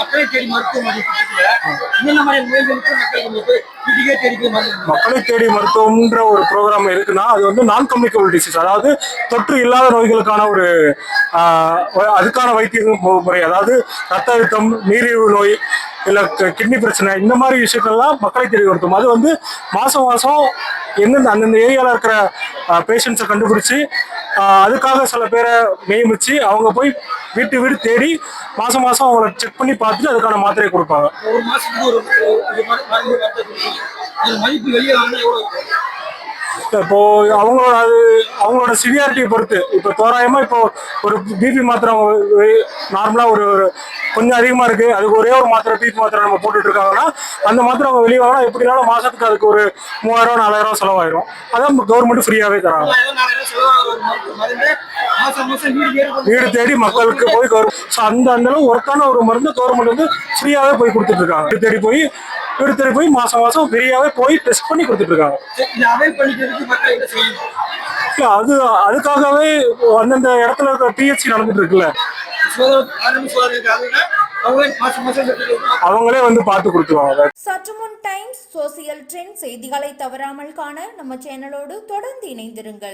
மக்களை தேடி மருத்துவம் என்னென்ன மாதிரி நோய்களுக்கு மக்களுக்கு வீட்டுக்கே தேடி மக்களை தேடி மருத்துவம்ன்ற ஒரு ப்ரோக்ராம் இருக்குன்னா அது வந்து நான் கம்யூனிகபிள் டிசீஸ் அதாவது தொற்று இல்லாத நோய்களுக்கான ஒரு அதுக்கான வைத்திய முறை. அதாவது ரத்த அழுத்தம் நீரிழிவு நோய் இல்லை கிட்னி பிரச்சனை இந்த மாதிரி விஷயங்கள்லாம் மக்களை தேடி மருத்துவம் அது வந்து மாதம் மாதம் எந்தெந்த அந்தந்த ஏரியாவில் இருக்கிற பேஷண்ட்ஸை கண்டுபிடிச்சு அதுக்காக சில பேரை நியமிச்சு அவங்க போய் வீட்டு வீடு தேடி மாசம் மாசம் அவங்கள செக் பண்ணி பார்த்துட்டு அதுக்கான மாத்திரையை கொடுப்பாங்க. ஒரு மாசத்துக்கு ஒரு மதிப்பு வெளியே? இப்போ அவங்களோட அது அவங்களோட சிவியாரிட்டியை பொறுத்து இப்போ தோராயமா இப்போ ஒரு பிபி மாத்திரை அவங்க நார்மலா ஒரு கொஞ்சம் அதிகமா இருக்கு அதுக்கு ஒரே ஒரு மாத்திரை பிபி மாத்திரை நம்ம போட்டுட்டு இருக்காங்கன்னா அந்த மாத்திரை அவங்க வெளியே வாங்கினா எப்படினாலும் மாசத்துக்கு அதுக்கு ஒரு மூவாயிரம் நாலாயிரம் செலவாயிரும். அதான் கவர்மெண்ட் ஃப்ரீயாவே தராங்க. வீடு தேடி மக்களுக்கு போய் கவர் ஸோ அந்த அந்த அளவு ஒர்க்கான ஒரு மருந்து கவர்மெண்ட் வந்து ஃப்ரீயாவே போய் கொடுத்துட்டு இருக்காங்க வீடு தேடி போய் வீடு தேடி போய் மாசம் மாசம் ஃப்ரீயாவே போய் டெஸ்ட் பண்ணி கொடுத்துட்டு இருக்காங்க இதை அவைல் பண்ணிக்கிறதுக்கு மக்கள் என்ன செய்யணும்? இல்ல, அது அதுக்காகவே அந்தந்த இடத்துல இருக்க பிஹெச்சி நடந்துட்டு இருக்குல்ல அவங்களே வந்து பார்த்து கொடுத்துருவாங்க. சற்று முன் டைம்ஸ் சோசியல் ட்ரெண்ட் செய்திகளை தவறாமல் காண நம்ம சேனலோடு தொடர்ந்து இணைந்திருங்கள்.